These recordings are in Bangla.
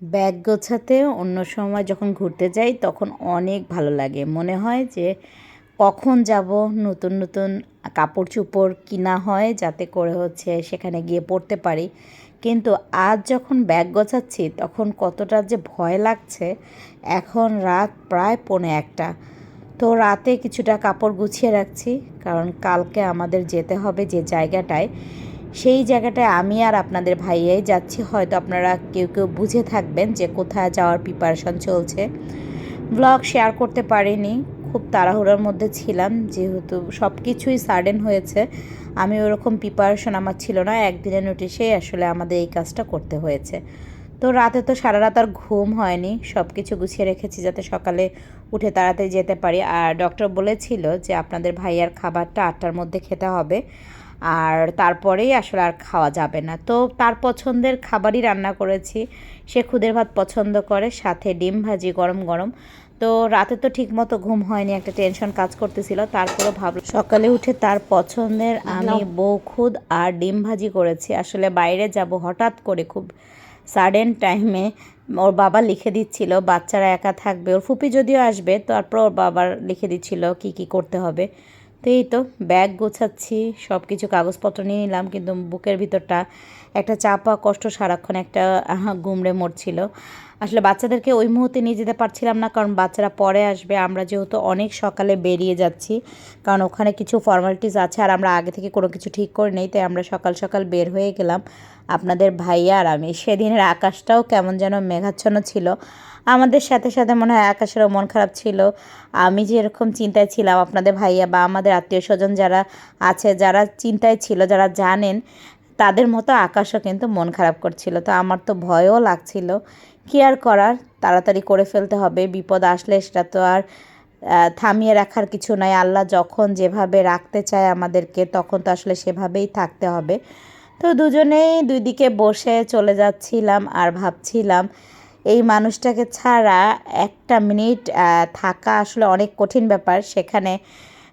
ব্যাগ গোছাতে অন্য সময় যখন ঘুরতে যাই তখন অনেক ভালো লাগে। মনে হয় যে কখন যাব নতুন নতুন কাপড় চোপড় কিনা হয় যাতে করে হচ্ছে সেখানে গিয়ে পড়তে পারি। কিন্তু আজ যখন ব্যাগ গোছাচ্ছি তখন কতটা যে ভয় লাগছে। এখন রাত প্রায় পৌনে একটা। তো রাতে কিছুটা কাপড় গুছিয়ে রাখছি, কারণ কালকে আমাদের যেতে হবে যে জায়গাটায়। সেই জায়গাটায় আমি আর আপনাদের ভাইয়াই যাচ্ছি। হয়তো আপনারা কেউ কেউ বুঝে থাকবেন যে কোথায় যাওয়ার প্রিপারেশন চলছে। ব্লগ শেয়ার করতে পারিনি, খুব তাড়াহুড়োর মধ্যে ছিলাম, যেহেতু সব কিছুই সাডেন হয়েছে। আমি ওরকম প্রিপারেশন আমার ছিল না, একদিনের নোটিশেই আসলে আমাদের এই কাজটা করতে হয়েছে। তো রাতে তো সারা রাত আর ঘুম হয়নি সব কিছু গুছিয়ে রেখেছি যাতে সকালে উঠে তাড়াতাড়ি যেতে পারি। আর ডক্টর বলেছিল যে আপনাদের ভাইয়ার খাবারটা আটটার মধ্যে খেতে হবে। আর তারপরেই আসলে আর খাওয়া যাবে না। তো তার পছন্দের খাবারই রান্না করেছি। সে খুদের ভাত পছন্দ করে সাথে ডিম ভাজি গরম গরম। তো রাতে তো ঠিক মতো ঘুম হয়নি একটা টেনশন কাজ করতেছিল। তারপরে ভাবলো সকালে উঠে তার পছন্দের আমি বউ খুদ আর ডিম ভাজি করেছি। আসলে বাইরে যাব হঠাৎ করে খুব সাডেন টাইমে ওর বাবা লিখে দিচ্ছিল বাচ্চারা একা থাকবে। ওর ফুপি যদিও আসবে তারপর ওর বাবার লিখে দিচ্ছিল কি কি করতে হবে। তো এই তো ব্যাগ গোছাচ্ছি সব কিছু কাগজপত্র নিয়ে নিলাম, কিন্তু বুকের ভিতরটা একটা চাপা, কষ্ট সারাক্ষণ একটা গুমড়ে মরছিল। আসলে বাচ্চাদেরকে ওই মুহূর্তে নিয়ে যেতে পারছিলাম না, কারণ বাচ্চারা পরে আসবে। আমরা যেহেতু অনেক সকালে বেরিয়ে যাচ্ছি, কারণ ওখানে কিছু ফর্মালিটিস আছে আর আমরা আগে থেকে কোনো কিছু ঠিক করে নেই, তাই আমরা সকাল সকাল বের হয়ে গেলাম। আপনাদের ভাইয়া আর আমি, সেদিনের আকাশটাও কেমন যেন মেঘাচ্ছন্ন ছিল। আমাদের সাথে সাথে মনে হয় আকাশেরও মন খারাপ ছিল। আমি যে এরকম চিন্তায় ছিলাম, আপনাদের ভাইয়া বা আমাদের আত্মীয় স্বজন যারা আছে, যারা চিন্তায় ছিল, যারা জানেন, তাদের মতো আকাশও কিন্তু মন খারাপ করছিল। তো আমার তো ভয়ও লাগছিল কী আর করার, তাড়াতাড়ি করে ফেলতে হবে। বিপদ আসলে সেটা তো আর থামিয়ে রাখার কিছু নাই। আল্লাহ যখন যেভাবে রাখতে চায় আমাদেরকে, তখন তো আসলে সেভাবেই থাকতে হবে। তো দুজনেই দুই দিকে বসে চলে যাচ্ছিলাম আর ভাবছিলাম, এই মানুষটাকে ছাড়া একটা মিনিট থাকা আসলে অনেক কঠিন ব্যাপার। সেখানে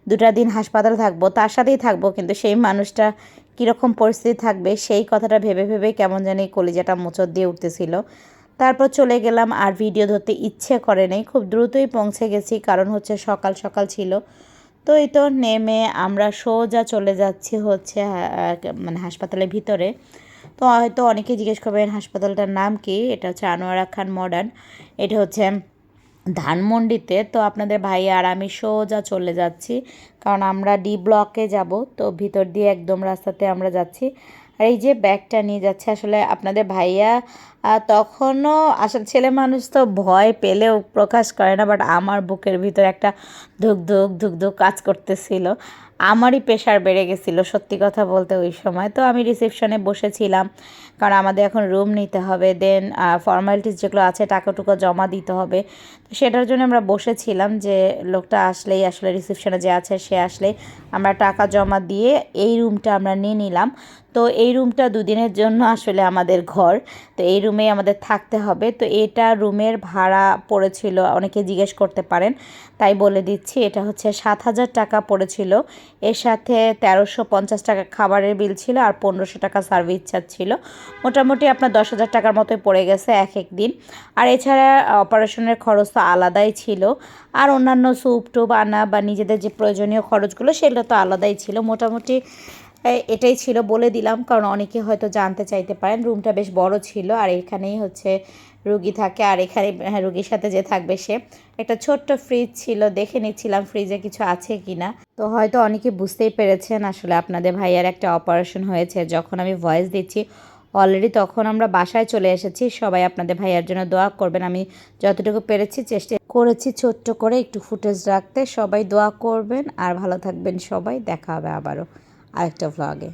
দুটা দিন হাসপাতালে থাকব, তার সাথেই থাকব, কিন্তু সেই মানুষটা কীরকম পরিস্থিতি থাকবে, সেই কথাটা ভেবে ভেবে কেমন জানি কলিজাটা মোচর দিয়ে উঠতেছিল। তারপর চলে গেলাম আর ভিডিও ধরতে ইচ্ছে করে নেই। খুব দ্রুতই পৌঁছে গেছি, কারণ হচ্ছে সকাল সকাল ছিল। তো এই তো নেমে আমরা সোজা চলে যাচ্ছি হচ্ছে মানে হাসপাতালের ভিতরে। তো হয়তো অনেকে জিজ্ঞেস করবেন, হাসপাতালটার নাম কি? এটা হচ্ছে আনোয়ারা খান মডার্ন। এটা হচ্ছে ধানমন্ডিতে। তো আপনাদের ভাই আর আমি সোজা চলে যাচ্ছি, কারণ আমরা ডি ব্লকে যাব। তো ভিতর দিয়ে একদম রাস্তাতে আমরা যাচ্ছি। আর এই যে ব্যাগটা নিয়ে যাচ্ছে আসলে আপনাদের ভাইয়া তখনও আসলে ছেলে মানুষ তো ভয় পেলেও প্রকাশ করে না বাট আমার বুকের ভিতরে একটা ধুক ধুক ধুক ধুক কাজ করতেছিল। আমারই প্রেশার বেড়ে গেছিল, সত্যি কথা বলতে ওই সময়। তো আমি রিসেপশনে বসেছিলাম, কারণ আমাদের এখন রুম নিতে হবে দেন ফর্মালিটিস যেগুলো আছে টাকা টুকা জমা দিতে হবে। তো সেটার জন্য আমরা বসেছিলাম যে লোকটা আসলেই, আসলে রিসেপশনে যে আছে সে আসলে আমরা টাকা জমা দিয়ে এই রুমটা আমরা নিয়ে নিলাম। তো এই রুমটা দুদিনের জন্য আসলে আমাদের ঘর, তো এই রুমে আমাদের থাকতে হবে। তো এটা রুমের ভাড়া পড়েছিল, অনেকে জিজ্ঞেস করতে পারেন। তাই বলে দিচ্ছি, এটা হচ্ছে সাত হাজার টাকা পড়েছিল। এর সাথে তেরোশো পঞ্চাশ টাকা খাবারের বিল ছিল আর পনেরোশো টাকা সার্ভিস চার্জ ছিল। মোটামুটি আপনার দশ হাজার টাকার মতোই পড়ে গেছে এক এক দিন। আর এছাড়া অপারেশনের খরচ তো আলাদাই ছিল। আর অন্যান্য স্যুপ টুপ আনা বা নিজেদের যে প্রয়োজনীয় খরচগুলো সেগুলো তো আলাদাই ছিল। মোটামুটি এটাই ছিল বলে দিলাম। কারণ অনেকে হয়তো জানতে চাইতে পারেন রুমটা বেশ বড় ছিল। আর এখানেই হচ্ছে রুগী থাকে আর এখানে হ্যাঁ রুগীর সাথে যে থাকবে সে। একটা ছোট্ট ফ্রিজ ছিল, দেখে নিচ্ছিলাম ফ্রিজে কিছু আছে কি না তো হয়তো অনেকে বুঝতেই পেরেছেন আসলে আপনাদের ভাইয়ার একটা অপারেশন হয়েছে। যখন আমি ভয়েস দিচ্ছি অলরেডি তখন আমরা বাসায় চলে এসেছি। সবাই আপনাদের ভাইয়ার জন্য দোয়া করবেন। আমি যতটুকু পেরেছি চেষ্টা করেছি ছোট্ট করে একটু ফুটেজ রাখতে। সবাই দোয়া করবেন আর ভালো থাকবেন সবাই। দেখা হবে আবারও আরেকটা ভ্লগে